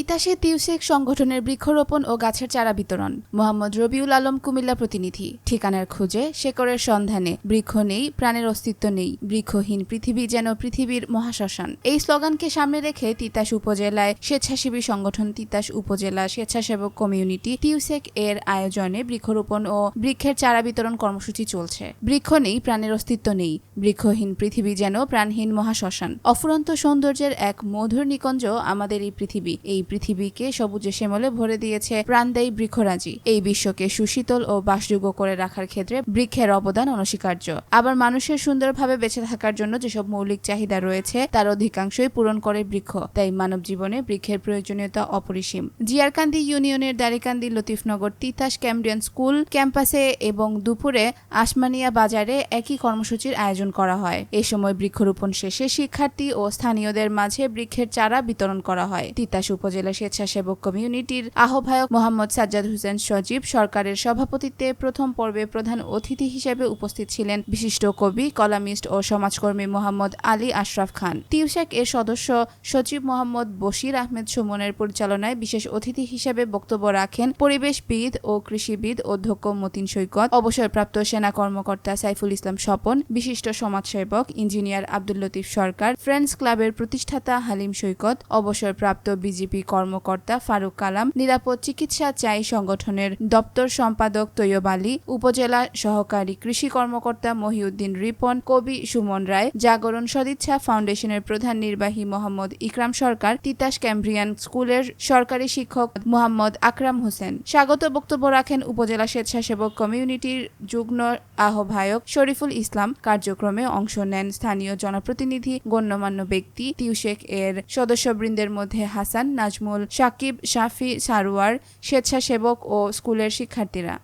তিতাসে তিউসেক সংগঠনের বৃক্ষরোপণ ও গাছের চারা বিতরণ। মোহাম্মদ রবিউল আলম কুমিল্লা প্রতিনিধি। ঠিকানার খোঁজে শেকরের সন্ধানে, বৃক্ষ নেই, প্রাণের অস্তিত্ব নেই, বৃক্ষহীন পৃথিবী যেন পৃথিবীর মহাশ্মশান। এই স্লোগানকে সামনে রেখে তিতাস উপজেলায় স্বেচ্ছাসেবী সংগঠন তিতাস উপজেলা স্বেচ্ছাসেবক কমিউনিটি টিউসেক এর আয়োজনে বৃক্ষরোপণ ও বৃক্ষের চারা বিতরণ কর্মসূচি চলছে। বৃক্ষ নেই, প্রাণের অস্তিত্ব নেই, বৃক্ষহীন পৃথিবী যেন প্রাণহীন মহাশ্মশান। অফুরন্ত সৌন্দর্যের এক মধুর নিকঞ্জ আমাদের এই পৃথিবী, এই পৃথিবীকে সবুজে শ্যামলে ভরে দিয়েছে প্রাণদায়ী বৃক্ষরাজি। এই বিশ্বকে সুশীতল ও বাসযোগ্য করে রাখার ক্ষেত্রে বৃক্ষের অবদান অনস্বীকার্য। আবার মানুষের সুন্দরভাবে বেঁচে থাকার জন্য যেসব মৌলিক চাহিদা রয়েছে, তার অধিকাংশই পূরণ করে বৃক্ষ, তাই মানব জীবনে বৃক্ষের প্রয়োজনীয়তা অপরিসীম। জিয়ারকান্দি ইউনিয়নের দারিকান্দি লতিফনগর তিতাস ক্যামব্রিয়ান স্কুল ক্যাম্পাসে এবং দুপুরে আসমানিয়া বাজারে একই কর্মসূচির আয়োজন করা হয়। এ সময় বৃক্ষরোপণ শেষে শিক্ষার্থী ও স্থানীয়দের মাঝে বৃক্ষের চারা বিতরণ করা হয়। তিতাস উপজেলা স্বেচ্ছাসেবক কমিউনিটির আহ্বায়ক মোহাম্মদ সাজ্জাদ হোসেন সজীব সরকারের সভাপতিত্বে প্রথম পর্বে প্রধান অতিথি হিসেবে উপস্থিত ছিলেন বিশিষ্ট কবি, কলামিস্ট ও সমাজকর্মী মোহাম্মদ আলী আশরাফ খান। টিউশেক এর সদস্য সচিব মোহাম্মদ বশির আহমেদ সুমনের পরিচালনায় বিশেষ অতিথি হিসেবে বক্তব্য রাখেন পরিবেশবিদ ও কৃষিবিদ অধ্যক্ষ মতিন সৈকত, অবসরপ্রাপ্ত সেনা কর্মকর্তা সাইফুল ইসলাম স্বপন, বিশিষ্ট সমাজসেবক ইঞ্জিনিয়ার আব্দুল লতিফ সরকার, ফ্রেন্ডস ক্লাবের প্রতিষ্ঠাতা হালিম সৈকত, অবসরপ্রাপ্ত বিজেপি কর্মকর্তা ফারুক কালাম, নিরাপদ চিকিৎসা চাই সংগঠনের দপ্তর সম্পাদক তৈয়ব আলী, উপজেলা সহকারী কৃষি কর্মকর্তা মহিউদ্দিন রিপন, কবি সুমন রায়, জাগরণ সদিচ্ছা ফাউন্ডেশনের প্রধান নির্বাহী মোহাম্মদ ইকরাম সরকার, তিতাস ক্যাম্ব্রিয়ান স্কুলের সরকারি শিক্ষক মোহাম্মদ আকরাম হোসেন। স্বাগত বক্তব্য রাখেন উপজেলা স্বেচ্ছাসেবক কমিউনিটির যুগ্ম আহ্বায়ক শরীফুল ইসলাম। কার্যক্রমে অংশ নেন স্থানীয় জনপ্রতিনিধি, গণ্যমান্য ব্যক্তি তিউশেক এর সদস্যবৃন্দের মধ্যে হাসান নাজমুল সাকিব শাফি সারোয়ার স্বেচ্ছাসেবক ও স্কুলের শিক্ষার্থীরা।